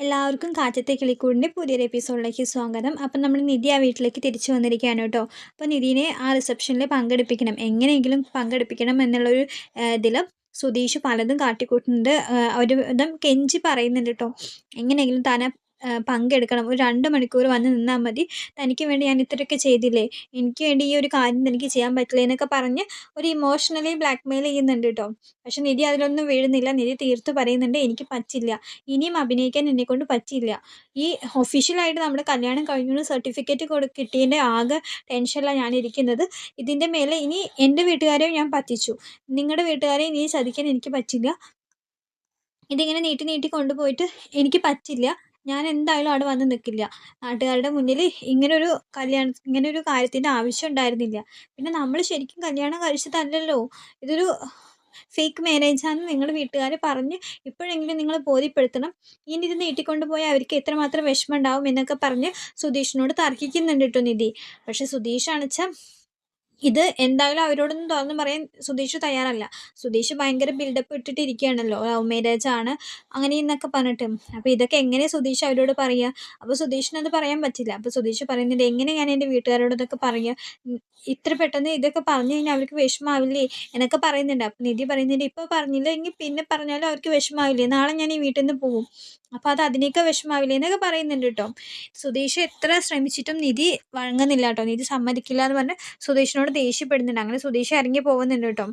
എല്ലാവർക്കും കാറ്റത്തെ കിളിക്കൂടിന്റെ പുതിയൊരു എപ്പിസോഡിലേക്ക് സ്വാഗതം. അപ്പം നമ്മൾ നിധി ആ വീട്ടിലേക്ക് തിരിച്ചു വന്നിരിക്കുകയാണ് കേട്ടോ. അപ്പോൾ നിധിനെ ആ റിസപ്ഷനിൽ പങ്കെടുപ്പിക്കണം. എങ്ങനെയെങ്കിലും പങ്കെടുപ്പിക്കണം എന്നുള്ളൊരു ഇതിൽ സുധീഷ് പലതും കാട്ടിക്കൂട്ടുന്നുണ്ട്. ഒരു വിധം കെഞ്ചി പറയുന്നുണ്ട് കേട്ടോ. എങ്ങനെയെങ്കിലും താനെ പങ്കെടുക്കണം. ഒരു രണ്ട് മണിക്കൂർ വന്ന് നിന്നാൽ മതി. തനിക്ക് വേണ്ടി ഞാൻ ഇത്രയൊക്കെ ചെയ്തില്ലേ? എനിക്ക് വേണ്ടി ഈ ഒരു കാര്യം തനിക്ക് ചെയ്യാൻ പറ്റില്ല? എന്നൊക്കെ പറഞ്ഞ് ഒരു ഇമോഷണലി ബ്ലാക്ക്മെയിൽ ചെയ്യുന്നുണ്ട് കേട്ടോ പക്ഷെ നിധി അതിലൊന്നും വീഴുന്നില്ല. നിധി തീർത്ത് പറയുന്നുണ്ട് എനിക്ക് പറ്റില്ല. ഇനിയും അഭിനയിക്കാൻ എന്നെക്കൊണ്ട് പറ്റില്ല ഈ ഒഫീഷ്യലായിട്ട് നമ്മുടെ കല്യാണം കഴിഞ്ഞു സർട്ടിഫിക്കറ്റ് കൊടു കിട്ടിയതിന്റെ ആകെ ടെൻഷനിലാണ് ഞാൻ ഇരിക്കുന്നത്. ഇതിന്റെ മേലെ ഇനി എന്റെ വീട്ടുകാരെയും ഞാൻ പറ്റിച്ചു. നിങ്ങളുടെ വീട്ടുകാരെ ഇനി ചതിക്കാൻ എനിക്ക് പറ്റില്ല. ഇതിങ്ങനെ നീട്ടി നീട്ടി കൊണ്ടുപോയിട്ട് എനിക്ക് പറ്റില്ല. ഞാൻ എന്തായാലും അവിടെ വന്ന് നിൽക്കില്ല നാട്ടുകാരുടെ മുന്നിൽ ഇങ്ങനൊരു കല്യാണം ഇങ്ങനൊരു കാര്യത്തിന്റെ ആവശ്യം ഉണ്ടായിരുന്നില്ല പിന്നെ നമ്മൾ ശരിക്കും കല്യാണം കഴിച്ചതല്ലല്ലോ. ഇതൊരു ഫേക്ക് മാരേജാണെന്ന് നിങ്ങളുടെ വീട്ടുകാർ പറഞ്ഞ് ഇപ്പോഴെങ്കിലും നിങ്ങൾ ബോധ്യപ്പെടുത്തണം. ഇനി ഇത് നീട്ടിക്കൊണ്ട് പോയാൽ അവർക്ക് എത്രമാത്രം വിഷമം ഉണ്ടാവും എന്നൊക്കെ പറഞ്ഞ് സുധീഷിനോട് തർക്കിക്കുന്നുണ്ട് കേട്ടോ നിധി. പക്ഷെ സുധീഷ് അണച്ചാൽ ഇത് എന്തായാലും അവരോടൊന്നും തുറന്നു പറയാൻ സുധീഷ് തയ്യാറല്ല. സുധീഷ് ഭയങ്കര ബിൽഡപ്പ് ഇട്ടിട്ട് ഇരിക്കുകയാണല്ലോ ലവ് മാരേജ് ആണ്. അങ്ങനെ എന്നൊക്കെ പറഞ്ഞിട്ട്. അപ്പോൾ ഇതൊക്കെ എങ്ങനെ സുധീഷ് അവരോട് പറയുക അപ്പോൾ സുധീഷിനത് പറയാൻ പറ്റില്ല. അപ്പോൾ സുധീഷ് പറയുന്നുണ്ട് എങ്ങനെ ഞാൻ എന്റെ വീട്ടുകാരോട് ഇതൊക്കെ പറയുക ഇത്ര പെട്ടെന്ന് ഇതൊക്കെ പറഞ്ഞു കഴിഞ്ഞാൽ അവർക്ക് വിഷമാവില്ലേ? എന്നൊക്കെ പറയുന്നുണ്ട്. അപ്പം നിധി പറയുന്നുണ്ട് ഇപ്പോൾ പറഞ്ഞില്ല? എങ്കിൽ പിന്നെ പറഞ്ഞാലും അവർക്ക് വിഷമാവില്ലേ? നാളെ ഞാൻ ഈ വീട്ടിൽ നിന്ന് പോകും അപ്പോൾ അത് അതിനേക്കാൾ വിഷമാവില്ലേ? എന്നൊക്കെ പറയുന്നുണ്ട് കേട്ടോ സുധീഷ് എത്ര ശ്രമിച്ചിട്ടും നിധി വഴങ്ങുന്നില്ല കേട്ടോ നിധി സമ്മതിക്കില്ല എന്ന് പറഞ്ഞ് സുധീഷിനോട് ദേഷ്യപ്പെടുന്നുണ്ട്. അങ്ങനെ സുധീഷ് ഇറങ്ങി പോകുന്നുണ്ട് കേട്ടോ.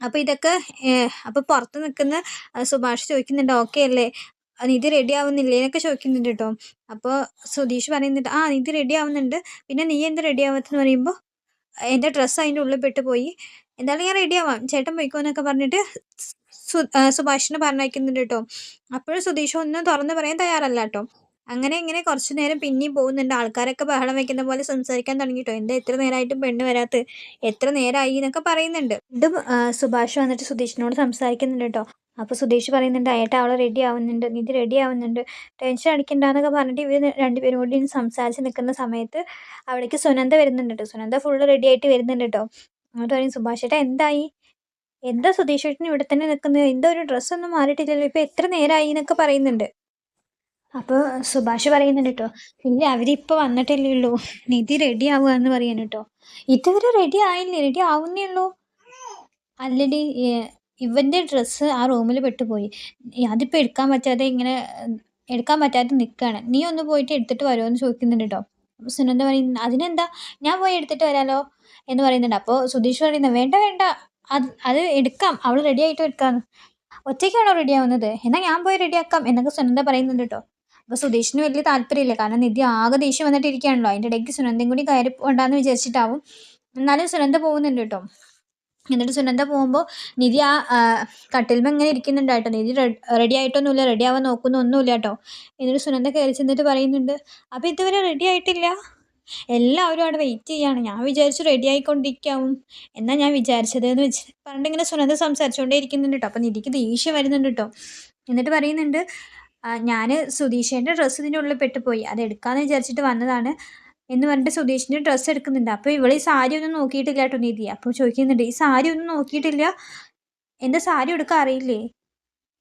അപ്പോൾ ഇതൊക്കെ അപ്പോൾ പുറത്ത് നിൽക്കുന്ന സുഭാഷ് ചോദിക്കുന്നുണ്ട് ഓക്കെ അല്ലേ? നിധി റെഡി ആവുന്നില്ലേ? എന്നൊക്കെ ചോദിക്കുന്നുണ്ട് കേട്ടോ. അപ്പോൾ സുധീഷ് പറയുന്നുണ്ട് ആ നിധി റെഡി ആവുന്നുണ്ട്. പിന്നെ നീ എന്ത് റെഡി ആവാത്തെന്ന് പറയുമ്പോൾ എന്റെ ഡ്രസ്സ് അതിന്റെ ഉള്ളിൽ പെട്ട് പോയി. എന്തായാലും ഞാൻ റെഡി ആവാം. ചേട്ടൻ പോയിക്കോ എന്നൊക്കെ പറഞ്ഞിട്ട് സുഭാഷിനെ പറഞ്ഞയക്കുന്നുണ്ട് കേട്ടോ. അപ്പോഴും സുധീഷ് ഒന്നും തുറന്ന് പറയാൻ തയ്യാറല്ല കേട്ടോ. അങ്ങനെ ഇങ്ങനെ കുറച്ചു നേരം പിന്നെയും പോകുന്നുണ്ട്. ആൾക്കാരൊക്കെ ബഹളം വെക്കുന്ന പോലെ സംസാരിക്കാൻ തുടങ്ങിട്ടോ? എന്താ എത്ര നേരമായിട്ടും പെണ്ണ് വരാത്ത എത്ര നേരമായി എന്നൊക്കെ പറയുന്നുണ്ട്. വീണ്ടും സുഭാഷ് വന്നിട്ട് സുധീഷിനോട് സംസാരിക്കുന്നുണ്ട് കേട്ടോ. അപ്പോൾ സുധീഷ് പറയുന്നുണ്ട് ആയിട്ട് അവൾ റെഡി ആവുന്നുണ്ട്. നിധി റെഡി ആവുന്നുണ്ട്. ടെൻഷൻ അടിക്കണ്ടെന്നൊക്കെ പറഞ്ഞിട്ട് ഇവർ രണ്ടുപേരും കൂടി സംസാരിച്ച് നിൽക്കുന്ന സമയത്ത് അവിടേക്ക് സുനന്ദ വരുന്നുണ്ട് കേട്ടോ. സുനന്ദ ഫുള്ള് റെഡി ആയിട്ട് വരുന്നുണ്ട് കേട്ടോ. എന്നിട്ട് പറയും സുഭാഷ് ഏട്ടാ എന്തായി? എന്താ സുധീഷ് ഏട്ടൻ ഇവിടെ തന്നെ നിൽക്കുന്നത്? എന്താ ഒരു ഡ്രസ്സൊന്നും മാറിയിട്ടില്ലല്ലോ. ഇപ്പോൾ എത്ര നേരമായി എന്നൊക്കെ പറയുന്നുണ്ട്. അപ്പോൾ സുഭാഷ് പറയുന്നുണ്ട് കേട്ടോ ഇല്ല അവരിപ്പോൾ വന്നിട്ടല്ലേ ഉള്ളൂ നിധി റെഡി ആവുക എന്ന് പറയുന്നു കേട്ടോ ഇതുവരെ റെഡി ആയില്ലേ? റെഡി ആവുന്നേ ഉള്ളൂ. അല്ലടി ഇവന്റെ ഡ്രസ്സ് ആ റൂമിൽ പെട്ടുപോയി. അതിപ്പോൾ എടുക്കാൻ പറ്റാതെ ഇങ്ങനെ എടുക്കാൻ പറ്റാതെ നിൽക്കുകയാണ് നീ ഒന്ന് പോയിട്ട് എടുത്തിട്ട് വരുമോ എന്ന് ചോദിക്കുന്നുണ്ട് കേട്ടോ അപ്പോൾ സുനന്ദ പറയുന്നു അതിനെന്താ? ഞാൻ പോയി എടുത്തിട്ട് വരാലോ? എന്ന് പറയുന്നുണ്ട്. അപ്പോൾ സുധീഷ് പറയുന്നത് വേണ്ട വേണ്ട. അത് അത് എടുക്കാം. അവൾ റെഡി ആയിട്ട് എടുക്കാം ഒറ്റയ്ക്കാണോ റെഡി ആവുന്നത്? എന്നാൽ ഞാൻ പോയി റെഡിയാക്കാം എന്നൊക്കെ സുനന്ദ പറയുന്നുണ്ട് കേട്ടോ അപ്പോൾ സുധീഷിന് വലിയ താല്പര്യമില്ല. കാരണം നിധി ആകെ ദേഷ്യം വന്നിട്ടിരിക്കുകയാണല്ലോ. അതിന്റെ ഇടയ്ക്ക് സുനന്ദയും കൂടി കയറി ഉണ്ടാന്ന് വിചാരിച്ചിട്ടാവും. എന്നാലും സുനന്ദ പോകുന്നുണ്ട് കേട്ടോ. എന്നിട്ട് സുനന്ദ പോകുമ്പോൾ നിധി ആ കട്ടിൽമ ഇങ്ങനെ ഇരിക്കുന്നുണ്ട് കേട്ടോ നിധി റെഡി ആയിട്ടൊന്നുമില്ല റെഡി ആവാൻ നോക്കുന്നു ഒന്നുമില്ല കേട്ടോ. എന്നിട്ട് സുനന്ദ കയറി ചെന്നിട്ട് പറയുന്നുണ്ട് അപ്പോൾ ഇതുവരെ റെഡി ആയിട്ടില്ല? എല്ലാവരും അവിടെ വെയിറ്റ് ചെയ്യാണ്. ഞാൻ വിചാരിച്ചു റെഡി ആയിക്കൊണ്ടിരിക്കാവും. എന്നാൽ ഞാൻ വിചാരിച്ചത് എന്ന് വെച്ച് പറഞ്ഞിട്ട് ഇങ്ങനെ സുനന്ദ സംസാരിച്ചുകൊണ്ടേ ഇരിക്കുന്നുണ്ട് കേട്ടോ. അപ്പം നിധിക്ക് ദേഷ്യം വരുന്നുണ്ട് കേട്ടോ. എന്നിട്ട് പറയുന്നുണ്ട് ഞാൻ സുധീഷേന്റെ ഡ്രസ്സ് ഇതിന്റെ ഉള്ളിൽ പെട്ടുപോയി. അത് എടുക്കാമെന്ന് വിചാരിച്ചിട്ട് വന്നതാണ് എന്ന് പറഞ്ഞിട്ട് സുധീഷിന്റെ ഡ്രസ്സ് എടുക്കുന്നുണ്ട്. അപ്പോൾ ഇവൾ ഈ സാരി ഒന്നും നോക്കിയിട്ടില്ല കേട്ടോ നീതി അപ്പോൾ ചോദിക്കുന്നുണ്ട് ഈ സാരി ഒന്നും നോക്കിയിട്ടില്ല? എന്റെ സാരി എടുക്കാൻ അറിയില്ലേ?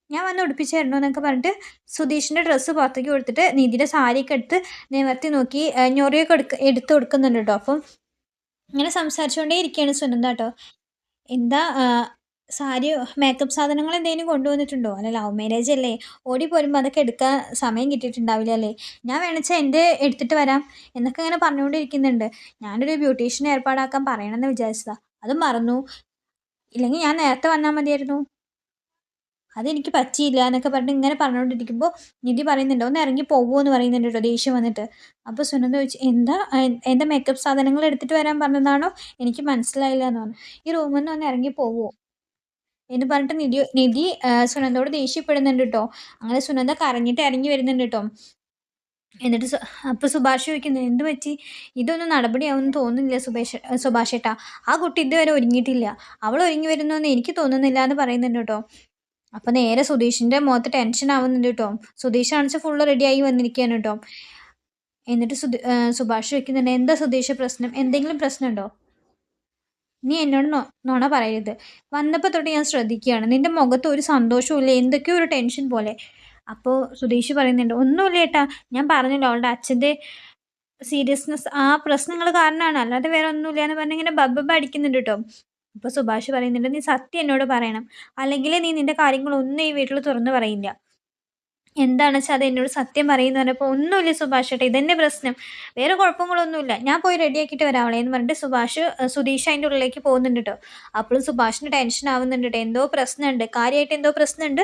ഞാൻ വന്ന് ഉടുപ്പിച്ച് തരണോ എന്നൊക്കെ പറഞ്ഞിട്ട് സുധീഷിന്റെ ഡ്രസ്സ് പുറത്തേക്ക് കൊടുത്തിട്ട് നിധിയുടെ സാരിയൊക്കെ എടുത്ത് നിവർത്തി നോക്കി ഞൊറിയൊക്കെ എടുക്ക എടുത്ത് കൊടുക്കുന്നുണ്ട് കേട്ടോ. അപ്പം ഇങ്ങനെ സംസാരിച്ചുകൊണ്ടേ ഇരിക്കുകയാണ് സുനന്ദ കേട്ടോ. എന്താ സാരി മേക്കപ്പ് സാധനങ്ങൾ എന്തെങ്കിലും കൊണ്ടുവന്നിട്ടുണ്ടോ? അല്ല ലവ് മാരേജ് അല്ലേ? ഓടി പോരുമ്പോൾ അതൊക്കെ എടുക്കാൻ സമയം കിട്ടിയിട്ടുണ്ടാവില്ല അല്ലേ? ഞാൻ വേണമെച്ചാൽ എന്റെ എടുത്തിട്ട് വരാം എന്നൊക്കെ ഇങ്ങനെ പറഞ്ഞുകൊണ്ടിരിക്കുന്നുണ്ട്. ഞാനൊരു ബ്യൂട്ടീഷ്യനെ ഏർപ്പാടാക്കാൻ പറയണമെന്ന് വിചാരിച്ചതാണ് അതും മറന്നു. ഇല്ലെങ്കിൽ ഞാൻ നേരത്തെ വന്നാൽ മതിയായിരുന്നു. അതെനിക്ക് പറ്റിയില്ല എന്നൊക്കെ പറഞ്ഞിട്ട് ഇങ്ങനെ പറഞ്ഞുകൊണ്ടിരിക്കുമ്പോൾ നിധി പറയുന്നുണ്ട് ഒന്ന് ഇറങ്ങി പോകുമോ എന്ന് പറയുന്നുണ്ട് കേട്ടോ ദേഷ്യം വന്നിട്ട്. അപ്പോൾ സുനന്ദ ചോദിച്ചു എന്താ? എന്റെ മേക്കപ്പ് സാധനങ്ങൾ എടുത്തിട്ട് വരാൻ പറഞ്ഞതാണോ? എനിക്ക് മനസ്സിലായില്ല എന്ന് പറഞ്ഞു. ഈ റൂമിൽ നിന്ന് ഒന്ന് ഇറങ്ങി പോവുമോ എന്ന് പറഞ്ഞിട്ട് നിധി നിധി സുനന്ദയോട് ദേഷ്യപ്പെടുന്നുണ്ട് കേട്ടോ അങ്ങനെ സുനന്ദ കരഞ്ഞിട്ട് ഇറങ്ങി വരുന്നുണ്ട് കേട്ടോ എന്നിട്ട് അപ്പോൾ സുഭാഷ് ചോദിക്കുന്നു എന്ത് പറ്റി? ഇതൊന്നും നടപടിയാവുമെന്ന് തോന്നുന്നില്ല സുഭേഷ് സുഭാഷ് ഏട്ടാ. ആ കുട്ടി ഇതുവരെ ഒരുങ്ങിയിട്ടില്ല. അവൾ ഒരുങ്ങി വരുന്നു എന്ന് എനിക്ക് തോന്നുന്നില്ല എന്ന് പറയുന്നുണ്ട് കേട്ടോ അപ്പോൾ നേരെ സുധീഷിന്റെ മുഖത്ത് ടെൻഷൻ ആവുന്നുണ്ട് കേട്ടോ സുധീഷ് ആണെന്ന് ഫുള്ള് റെഡിയായി വന്നിരിക്കുകയാണ് കേട്ടോ എന്നിട്ട് സുധി സുഭാഷ് ചോദിക്കുന്നുണ്ട് എന്താ സുധീഷ് പ്രശ്നം? എന്തെങ്കിലും പ്രശ്നമുണ്ടോ? നീ എന്നോട് നോണ പറയരുത്. വന്നപ്പോൾ തൊട്ട് ഞാൻ ശ്രദ്ധിക്കുകയാണ്. നിന്റെ മുഖത്ത് ഒരു സന്തോഷവും എന്തൊക്കെയോ ഒരു ടെൻഷൻ പോലെ. അപ്പോൾ സുധീഷ് പറയുന്നുണ്ട് ഒന്നുമില്ല ഏട്ടാ. ഞാൻ പറഞ്ഞല്ലോ അവളുടെ അച്ഛന്റെ സീരിയസ്നെസ് ആ പ്രശ്നങ്ങൾ കാരണമാണ്. അല്ലാതെ വേറെ ഒന്നുമില്ല. എന്ന് പറഞ്ഞ് ഇങ്ങനെ ബബ്ബ അടിക്കുന്നുണ്ട് കേട്ടോ. അപ്പോൾ സുഭാഷ് പറയുന്നുണ്ട് നീ സത്യം എന്നോട് പറയണം. അല്ലെങ്കിൽ നീ നിന്റെ കാര്യങ്ങളൊന്നും ഈ വീട്ടിൽ തുറന്നു പറയില്ല. എന്താണെന്ന് വെച്ചാൽ അത് എന്നോട് സത്യം പറയുന്നു പറഞ്ഞപ്പോൾ ഒന്നുമില്ല സുഭാഷ് ഏട്ടാ ഇതന്നെ പ്രശ്നം. വേറെ കുഴപ്പങ്ങളൊന്നുമില്ല. ഞാൻ പോയി റെഡിയാക്കിയിട്ട് വരാം എന്ന് പറഞ്ഞിട്ട് സുഭാഷ് സുധീഷ് അതിന്റെ ഉള്ളിലേക്ക് പോകുന്നുണ്ട് കേട്ടോ അപ്പോഴും സുഭാഷിന് ടെൻഷൻ ആവുന്നുണ്ട് കേട്ടോ എന്തോ പ്രശ്നമുണ്ട്. കാര്യമായിട്ട് എന്തോ പ്രശ്നമുണ്ട്.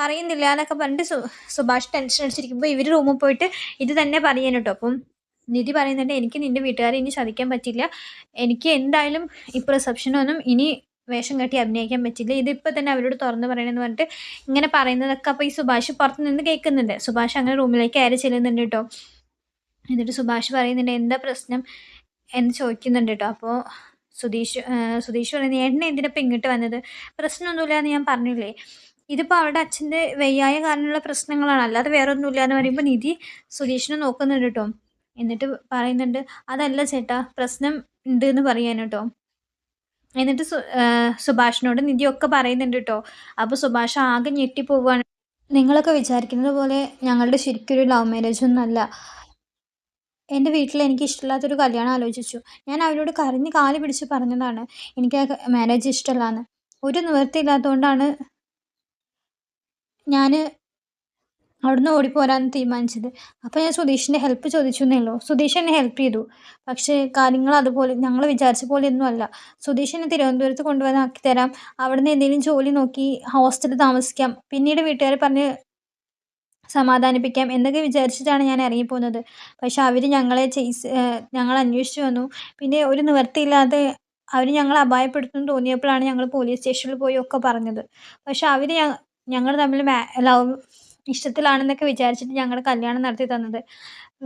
പറയുന്നില്ല എന്നൊക്കെ പറഞ്ഞിട്ട് സു സുഭാഷ് ടെൻഷൻ അടിച്ചിരിക്കുമ്പോൾ ഇവർ റൂമിൽ പോയിട്ട് ഇത് തന്നെ പറയാൻ കേട്ടോ അപ്പം നിധി പറയുന്നുണ്ട് എനിക്ക് നിന്റെ വീട്ടുകാരെ ഇനി ചതിക്കാൻ പറ്റില്ല. എനിക്ക് എന്തായാലും ഇപ്പോൾ റിസപ്ഷനൊന്നും ഇനി വേഷം കെട്ടി അഭിനയിക്കാൻ പറ്റില്ല. ഇതിപ്പോൾ തന്നെ അവരോട് തുറന്നു പറയണമെന്ന് പറഞ്ഞിട്ട് ഇങ്ങനെ പറയുന്നതൊക്കെ അപ്പോൾ ഈ സുഭാഷ് പുറത്ത് നിന്ന് കേൾക്കുന്നുണ്ട്. സുഭാഷ് അങ്ങനെ റൂമിലേക്ക് കയറി ചെല്ലുന്നുണ്ട് കേട്ടോ. എന്നിട്ട് സുഭാഷ് പറയുന്നുണ്ട് എന്താ പ്രശ്നം? എന്ന് ചോദിക്കുന്നുണ്ട് കേട്ടോ. അപ്പോൾ സുധീഷ് സുധീഷ് പറയുന്നത് ഏട്ടനെ എന്തിനപ്പോൾ ഇങ്ങോട്ട് വന്നത്? പ്രശ്നമൊന്നുമില്ല എന്ന് ഞാൻ പറഞ്ഞില്ലേ? ഇതിപ്പോൾ അവളുടെ അച്ഛന്റെ വയ്യായ കാരണമുള്ള പ്രശ്നങ്ങളാണ്. അല്ലാതെ വേറെ ഒന്നുമില്ല എന്ന് പറയുമ്പോൾ നിധി സുധീഷിനെ നോക്കുന്നുണ്ട് കേട്ടോ. എന്നിട്ട് പറയുന്നുണ്ട് അതല്ല ചേട്ടാ പ്രശ്നം ഉണ്ട് എന്ന് പറയാൻ കേട്ടോ. എന്നിട്ട് സുഭാഷിനോട് നിധിയൊക്കെ പറയുന്നുണ്ട് കേട്ടോ അപ്പോൾ സുഭാഷ് ആകെ ഞെട്ടിപ്പോവുകയാണ് നിങ്ങളൊക്കെ വിചാരിക്കുന്നത് പോലെ ഞങ്ങളുടെ ശരിക്കൊരു ലവ് മാരേജ് ഒന്നല്ല എന്റെ വീട്ടിൽ എനിക്ക് ഇഷ്ടമില്ലാത്തൊരു കല്യാണം ആലോചിച്ചു. ഞാൻ അവരോട് കരഞ്ഞ് കാൽ പിടിച്ച് പറഞ്ഞതാണ് എനിക്ക് മാരേജ് ഇഷ്ടമല്ലാന്ന്. ഒരു നിവൃത്തി ഇല്ലാത്തതുകൊണ്ടാണ് ഞാൻ അവിടുന്ന് ഓടിപ്പോരാന്ന് തീരുമാനിച്ചത്. അപ്പോൾ ഞാൻ സുധീഷിന്റെ ഹെൽപ്പ് ചോദിച്ചു എന്നേയുള്ളൂ സുധീഷ് എന്നെ ഹെൽപ്പ് ചെയ്തു. പക്ഷേ കാര്യങ്ങൾ അതുപോലെ ഞങ്ങൾ വിചാരിച്ച പോലെ ഒന്നും അല്ല. സുധീഷ് എന്നെ തിരുവനന്തപുരത്ത് കൊണ്ടുവന്ന് ആക്കി തരാം. അവിടുന്ന് എന്തെങ്കിലും ജോലി നോക്കി ഹോസ്റ്റലിൽ താമസിക്കാം. പിന്നീട് വീട്ടുകാരെ പറഞ്ഞ് സമാധാനിപ്പിക്കാം എന്നൊക്കെ വിചാരിച്ചിട്ടാണ് ഞാൻ ഇറങ്ങിപ്പോകുന്നത് പക്ഷെ അവർ ഞങ്ങളെ ചെയ്സ് ഞങ്ങൾ അന്വേഷിച്ച് വന്നു. പിന്നെ ഒരു നിവർത്തിയില്ലാതെ അവർ ഞങ്ങളെ അപായപ്പെടുത്തുമെന്ന് തോന്നിയപ്പോഴാണ് ഞങ്ങൾ പോലീസ് സ്റ്റേഷനിൽ പോയി ഒക്കെ പറഞ്ഞത്. പക്ഷെ അവർ ഞങ്ങൾ തമ്മിൽ ലവ് ഇഷ്ടത്തിലാണെന്നൊക്കെ വിചാരിച്ചിട്ട് ഞങ്ങൾ കല്യാണം നടത്തി തന്നത്.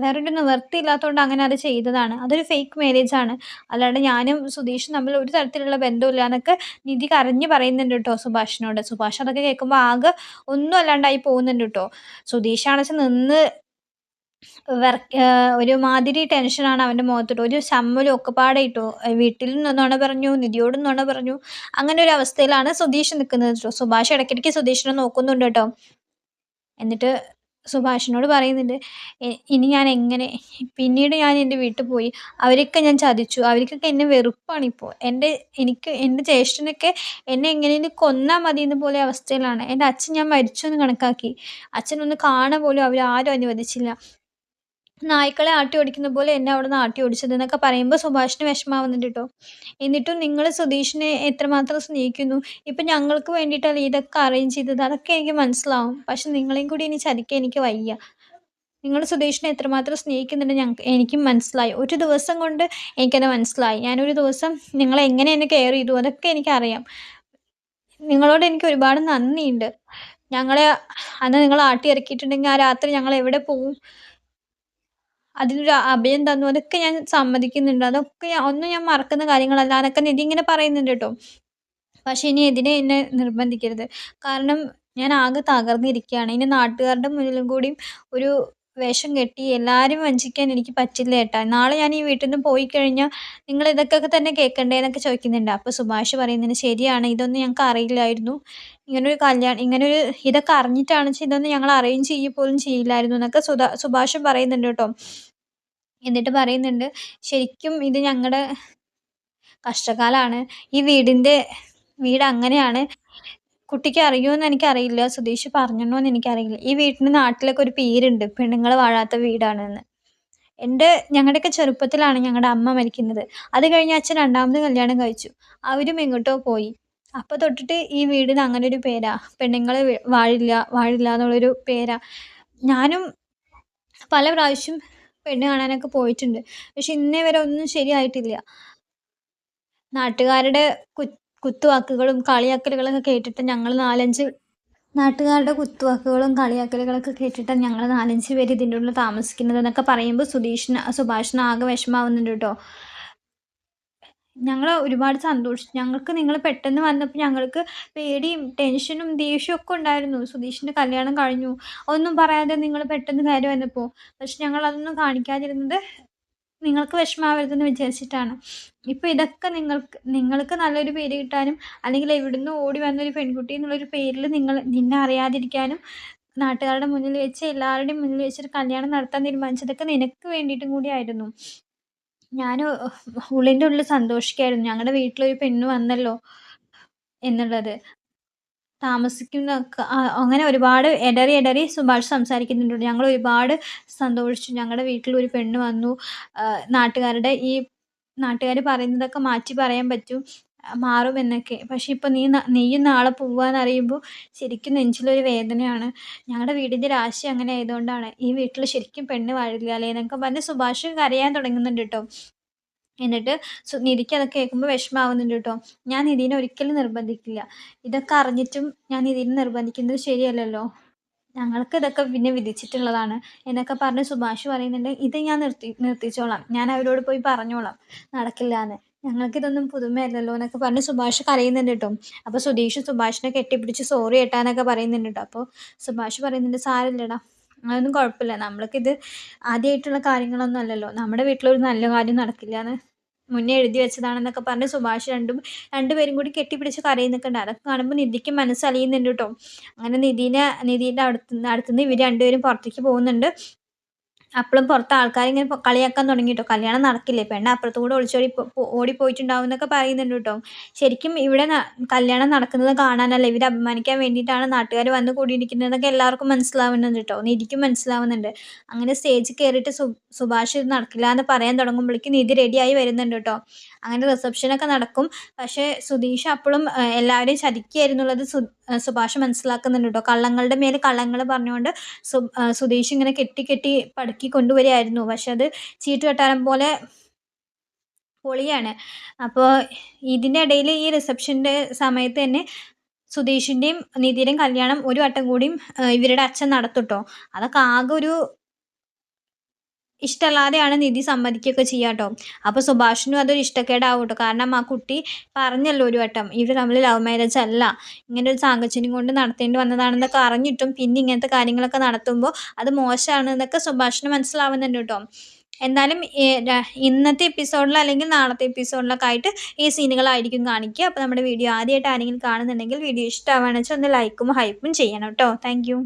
വേറൊരു നിവൃത്തിയില്ലാത്തതുകൊണ്ട് അങ്ങനെ അത് ചെയ്തതാണ്. അതൊരു ഫേക്ക് മാരേജ് ആണ്. അല്ലാണ്ട് ഞാനും സുധീഷും തമ്മിൽ ഒരു തരത്തിലുള്ള ബന്ധമില്ല എന്നൊക്കെ നിധി കരഞ്ഞു പറയുന്നുണ്ട് കേട്ടോ സുഭാഷിനോട്. സുഭാഷ് അതൊക്കെ കേൾക്കുമ്പോൾ ആകെ ഒന്നും അല്ലാണ്ടായി പോകുന്നുണ്ട് കേട്ടോ. സുധീഷാണെന്ന് നിന്ന് ഒരു മാതിരി ടെൻഷനാണ് അവന്റെ മുഖത്തിട്ട്. ഒരു ചമ്മലും ഒക്കെ പാടായിട്ടോ വീട്ടിൽ നുണ പറഞ്ഞു നിധിയോടും നുണ പറഞ്ഞു. അങ്ങനെ ഒരു അവസ്ഥയിലാണ് സുധീഷ് നിൽക്കുന്നത് കേട്ടോ. സുഭാഷ് ഇടയ്ക്കിടയ്ക്ക് സുധീഷിനെ നോക്കുന്നുണ്ട് കേട്ടോ. എന്നിട്ട് സുഭാഷിനോട് പറയുന്നുണ്ട് ഇനി ഞാൻ എങ്ങനെ പിന്നീട് ഞാൻ എന്റെ വീട്ടിൽ പോയി അവരൊക്കെ ഞാൻ ചതിച്ചു അവർക്കൊക്കെ എന്നെ വെറുപ്പാണിപ്പോൾ എന്റെ എനിക്ക് എന്റെ ജ്യേഷ്ഠനൊക്കെ എന്നെ എങ്ങനെയെങ്കിലും കൊന്നാൽ മതി എന്ന പോലെ അവസ്ഥയിലാണ്. എന്റെ അച്ഛൻ ഞാൻ മരിച്ചു എന്ന് കണക്കാക്കി. അച്ഛനൊന്ന് കാണാൻ പോലും അവരാരും അനുവദിച്ചില്ല. നായ്ക്കളെ ആട്ടി ഓടിക്കുന്ന പോലെ എന്നെ അവിടെ നിന്ന് ആട്ടി ഓടിച്ചത് എന്നൊക്കെ പറയുമ്പോൾ സുഭാഷിന് വിഷമാവുന്നുണ്ട് കേട്ടോ എന്നിട്ടും നിങ്ങൾ സുധീഷിനെ എത്രമാത്രം സ്നേഹിക്കുന്നു? ഇപ്പം ഞങ്ങൾക്ക് വേണ്ടിയിട്ടല്ല ഇതൊക്കെ അറേഞ്ച് ചെയ്തത്? അതൊക്കെ എനിക്ക് മനസ്സിലാവും. പക്ഷെ നിങ്ങളെയും കൂടി ഇനി ചതിക്കാൻ എനിക്ക് വയ്യ. നിങ്ങൾ സുധീഷിനെ എത്രമാത്രം സ്നേഹിക്കുന്നുണ്ട് ഞങ്ങൾക്ക് എനിക്കും മനസ്സിലായി. ഒരു ദിവസം കൊണ്ട് എനിക്കത് മനസ്സിലായി. ഞാനൊരു ദിവസം നിങ്ങളെ എങ്ങനെ എന്നെ കെയർ ചെയ്തു? അതൊക്കെ എനിക്കറിയാം. നിങ്ങളോട് എനിക്ക് ഒരുപാട് നന്ദിയുണ്ട്. ഞങ്ങളെ അന്ന് നിങ്ങൾ ആട്ടി ഇറക്കിയിട്ടുണ്ടെങ്കിൽ ആ രാത്രി ഞങ്ങൾ എവിടെ പോകും അതിനൊരു അഭയം തന്നു. അതൊക്കെ ഞാൻ സമ്മതിക്കുന്നുണ്ട്. അതൊക്കെ ഒന്നും ഞാൻ മറക്കുന്ന കാര്യങ്ങളല്ല. അതൊക്കെ നിധി ഇങ്ങനെ പറയുന്നുണ്ട് കേട്ടോ. പക്ഷേ ഇനി ഇതിനെ എന്നെ നിർബന്ധിക്കരുത്. കാരണം ഞാൻ ആകെ തകർന്നിരിക്കുകയാണ്. ഇനി നാട്ടുകാരുടെ മുന്നിലും കൂടിയും ഒരു വേഷം കെട്ടി എല്ലാവരും വഞ്ചിക്കാൻ എനിക്ക് പറ്റില്ല ഏട്ടാ. നാളെ ഞാൻ ഈ വീട്ടിൽ നിന്ന് പോയി കഴിഞ്ഞാൽ നിങ്ങൾ ഇതൊക്കെ തന്നെ കേൾക്കണ്ടേ എന്നൊക്കെ ചോദിക്കുന്നുണ്ട്. അപ്പോൾ സുഭാഷ് പറയുന്നതിന് ശരിയാണ്. ഇതൊന്നും ഞങ്ങൾക്ക് അറിയില്ലായിരുന്നു. ഇങ്ങനൊരു കല്യാണം ഇങ്ങനൊരു ഇതൊക്കെ അറിഞ്ഞിട്ടാണ് ഇതൊന്നും ഞങ്ങൾ അറേഞ്ച് ചെയ്യുക പോലും ചെയ്യില്ലായിരുന്നു എന്നൊക്കെ സുധാ സുഭാഷും പറയുന്നുണ്ട് കേട്ടോ. എന്നിട്ട് പറയുന്നുണ്ട് ശരിക്കും ഇത് ഞങ്ങളുടെ കഷ്ടകാലമാണ് ഈ വീടിന്റെ വീട് അങ്ങനെയാണ്. കുട്ടിക്ക് അറിയുമെന്ന് എനിക്കറിയില്ല. സുധീഷ് പറഞ്ഞോന്ന് എനിക്കറിയില്ല. ഈ വീട്ടിന് നാട്ടിലൊക്കെ ഒരു പേരുണ്ട് പെണ്ണുങ്ങൾ വാഴാത്ത വീടാണെന്ന്. എന്റെ ഞങ്ങളുടെയൊക്കെ ചെറുപ്പത്തിലാണ് ഞങ്ങളുടെ അമ്മ മരിക്കുന്നത്. അത് കഴിഞ്ഞ് അച്ഛൻ രണ്ടാമത് കല്യാണം കഴിച്ചു. അവരും എങ്ങോട്ടോ പോയി. അപ്പോൾ തൊട്ടിട്ട് ഈ വീടിന് അങ്ങനെ ഒരു പേരാ. പെണ്ണുങ്ങൾ വാഴില്ല വാഴില്ല എന്നുള്ളൊരു പേരാ. ഞാനും പല പ്രാവശ്യം പെണ്ണ് കാണാനൊക്കെ പോയിട്ടുണ്ട്. പക്ഷെ ഇന്നേ വരെ ഒന്നും ശരിയായിട്ടില്ല. നാട്ടുകാരുടെ കു കുത്തുവാക്കുകളും കളിയാക്കലുകളൊക്കെ കേട്ടിട്ട് ഞങ്ങൾ നാലഞ്ച് നാട്ടുകാരുടെ കുത്തുവാക്കുകളും കളിയാക്കലുകളൊക്കെ കേട്ടിട്ട് ഞങ്ങൾ നാലഞ്ച് പേര് ഇതിന്റെ ഉള്ളിൽ താമസിക്കുന്നത് എന്നൊക്കെ പറയുമ്പോൾ സുധീഷിന് സുഭാഷിന് ആകെ വിഷമാവുന്നുണ്ട് കേട്ടോ. ഞങ്ങൾ ഒരുപാട് സന്തോഷിച്ചു. ഞങ്ങൾക്ക് നിങ്ങൾ പെട്ടെന്ന് വന്നപ്പോൾ ഞങ്ങൾക്ക് പേടിയും ടെൻഷനും ദേഷ്യവും ഒക്കെ ഉണ്ടായിരുന്നു. സുധീഷിന്റെ കല്യാണം കഴിഞ്ഞു. ഒന്നും പറയാതെ നിങ്ങൾ പെട്ടെന്ന് കയറി വന്നപ്പോൾ പക്ഷെ ഞങ്ങൾ അതൊന്നും കാണിക്കാതിരുന്നത് നിങ്ങൾക്ക് വിഷമാവരുതെന്ന് വിചാരിച്ചിട്ടാണ്. ഇപ്പോൾ ഇതൊക്കെ നിങ്ങൾക്ക് നിങ്ങൾക്ക് നല്ലൊരു പേര് കിട്ടാനും അല്ലെങ്കിൽ എവിടുന്ന് ഓടി വന്നൊരു പെൺകുട്ടി എന്നുള്ളൊരു പേരിൽ നിങ്ങൾ നിന്നെ അറിയാതിരിക്കാനും നാട്ടുകാരുടെ മുന്നിൽ വെച്ച് എല്ലാവരുടെയും മുന്നിൽ വെച്ചൊരു കല്യാണം നടത്താൻ തീരുമാനിച്ചതൊക്കെ നിനക്ക് വേണ്ടിയിട്ടും കൂടിയായിരുന്നു ഞാൻ ഉള്ളിന്റെ ഉള്ളിൽ സന്തോഷിക്കായിരുന്നു. ഞങ്ങളുടെ വീട്ടിലൊരു പെണ്ണ് വന്നല്ലോ എന്നുള്ളത്. താമസിക്കുന്ന അങ്ങനെ ഒരുപാട് ഇടറി ഇടറി സുഭാഷ് സംസാരിക്കുന്നുണ്ട്. ഞങ്ങൾ ഒരുപാട് സന്തോഷിച്ചു. ഞങ്ങളുടെ വീട്ടിൽ ഒരു പെണ്ണ് വന്നു. നാട്ടുകാരുടെ ഈ നാട്ടുകാർ പറയുന്നതൊക്കെ മാറ്റി പറയാൻ പറ്റും. മാറുമെന്നൊക്കെ പക്ഷെ ഇപ്പോൾ നീ നീയും നാളെ പോവാന്ന് അറിയുമ്പോൾ ശരിക്കും നെഞ്ചിലൊരു വേദനയാണ്. ഞങ്ങളുടെ വീടിന്റെ രാശി അങ്ങനെ ആയതുകൊണ്ടാണ് ഈ വീട്ടിൽ ശരിക്കും പെണ്ണ് വാഴില്ല അല്ലേ എന്നൊക്കെ പറഞ്ഞ് സുഭാഷ് കരയാൻ തുടങ്ങുന്നുണ്ട് കേട്ടോ. എന്നിട്ട് നിധിക്ക് അതൊക്കെ കേൾക്കുമ്പോൾ വിഷമാവുന്നുണ്ട് കേട്ടോ. ഞാൻ നിധിനെ ഒരിക്കലും നിർബന്ധിക്കില്ല. ഇതൊക്കെ അറിഞ്ഞിട്ടും ഞാൻ നിധിനെ നിർബന്ധിക്കുന്നത് ശരിയല്ലല്ലോ. ഞങ്ങൾക്ക് ഇതൊക്കെ പിന്നെ വിധിച്ചിട്ടുള്ളതാണ് എന്നൊക്കെ പറഞ്ഞ് സുഭാഷ് പറയുന്നുണ്ട്. ഇത് ഞാൻ നിർത്തി നിർത്തിച്ചോളാം. ഞാൻ അവരോട് പോയി പറഞ്ഞോളാം. നടക്കില്ല എന്ന് ഞങ്ങൾക്കിതൊന്നും പുതുമയല്ലല്ലോ എന്നൊക്കെ പറഞ്ഞ് സുഭാഷ് കരയുന്നുണ്ട് കേട്ടോ. അപ്പോൾ സുധീഷ് സുഭാഷിനെ കെട്ടിപ്പിടിച്ച് സോറി ഏട്ടാന്നൊക്കെ പറയുന്നുണ്ട് കേട്ടോ. അപ്പോൾ സുഭാഷ് പറയുന്നുണ്ട് സാരമില്ലടാ അതൊന്നും കുഴപ്പമില്ല. നമ്മൾക്കിത് ആദ്യമായിട്ടുള്ള കാര്യങ്ങളൊന്നും അല്ലല്ലോ. നമ്മുടെ വീട്ടിലൊരു നല്ല കാര്യം നടക്കില്ല എന്ന് മുന്നേ എഴുതി വെച്ചതാണെന്നൊക്കെ പറഞ്ഞ് സുഭാഷ് രണ്ടും രണ്ടുപേരും കൂടി കെട്ടിപ്പിടിച്ച് കരയുന്നൊക്കെ ഉണ്ട് അതൊക്കെ കാണുമ്പോൾ നിധിക്ക് മനസ്സലിയുന്നുണ്ട് കേട്ടോ. അങ്ങനെ നിധിനെ നിധീന്റെ അടുത്ത് അടുത്തുനിന്ന് ഇവർ രണ്ടുപേരും പുറത്തേക്ക് പോകുന്നുണ്ട്. അപ്പോഴും പുറത്ത് ആൾക്കാരിങ്ങനെ കളിയാക്കാൻ തുടങ്ങി കേട്ടോ കല്യാണം നടക്കില്ലേ? പെണ്ണ് അപ്പുറത്തും കൂടെ ഒളിച്ചോടി ഓടിപ്പോയിട്ടുണ്ടാവും എന്നൊക്കെ പറയുന്നുണ്ട് കേട്ടോ ശരിക്കും ഇവിടെ കല്യാണം നടക്കുന്നത് കാണാനല്ല ഇവരെ അഭിമാനിക്കാൻ വേണ്ടിയിട്ടാണ് നാട്ടുകാർ വന്ന് കൂടിയിരിക്കുന്നതെന്നൊക്കെ എല്ലാവർക്കും മനസ്സിലാവുന്നുണ്ട് കേട്ടോ നിധിക്കും മനസ്സിലാവുന്നുണ്ട്. അങ്ങനെ സ്റ്റേജ് കയറിയിട്ട് സുഭാഷ് നടക്കില്ല എന്ന് പറയാൻ തുടങ്ങുമ്പോഴേക്കും നിധി റെഡിയായി വരുന്നുണ്ട് കേട്ടോ അങ്ങനെ റിസപ്ഷനൊക്കെ നടക്കും. പക്ഷേ സുധീഷ് അപ്പോഴും എല്ലാവരെയും ചതിക്കുകയായിരുന്നുള്ളത് സു സുഭാഷ് മനസ്സിലാക്കുന്നുണ്ട് കേട്ടോ കള്ളങ്ങളുടെ മേലെ കള്ളങ്ങൾ പറഞ്ഞുകൊണ്ട് സു സുധീഷ് ഇങ്ങനെ കെട്ടി കെട്ടി പടുക്കി കൊണ്ടുവരികയായിരുന്നു. പക്ഷെ അത് ചീട്ട് കെട്ടാരം പോലെ പൊളിയാണ്. അപ്പോൾ ഇതിന്റെ ഇടയിൽ ഈ റിസപ്ഷന്റെ സമയത്ത് തന്നെ സുധീഷിന്റെയും നിധിയുടെയും കല്യാണം ഒരു വട്ടം കൂടിയും ഇവരുടെ അച്ഛൻ നടത്തുട്ടോ അതൊക്കെ ആകെ ഒരു ഇഷ്ടമല്ലാതെയാണ് നിധി സമ്മതിക്കുകയൊക്കെ ചെയ്യുക കേട്ടോ. അപ്പോൾ സുഭാഷിനും അതൊരു ഇഷ്ടക്കേടാവും കേട്ടോ കാരണം ആ കുട്ടി പറഞ്ഞല്ലോ ഒരു വട്ടം ഇവർ തമ്മിൽ ലവ് മാരേജ് അല്ല. ഇങ്ങനെ ഒരു സാഹചര്യം കൊണ്ട് നടത്തേണ്ടി വന്നതാണെന്നൊക്കെ അറിഞ്ഞിട്ടും പിന്നെ ഇങ്ങനത്തെ കാര്യങ്ങളൊക്കെ നടത്തുമ്പോൾ അത് മോശമാണ് എന്നൊക്കെ സുഭാഷിന് മനസ്സിലാവുന്നുണ്ട് കേട്ടോ. എന്തായാലും ഇന്നത്തെ എപ്പിസോഡിൽ അല്ലെങ്കിൽ നാളത്തെ എപ്പിസോഡിലൊക്കെ ആയിട്ട് ഈ സീനുകളായിരിക്കും കാണിക്കുക. അപ്പോൾ നമ്മുടെ വീഡിയോ ആദ്യമായിട്ട് ആരെങ്കിലും കാണുന്നുണ്ടെങ്കിൽ വീഡിയോ ഇഷ്ടമാണെന്ന് വെച്ചാൽ ഒന്ന് ലൈക്കും ഹൈപ്പും ചെയ്യണം കേട്ടോ. താങ്ക്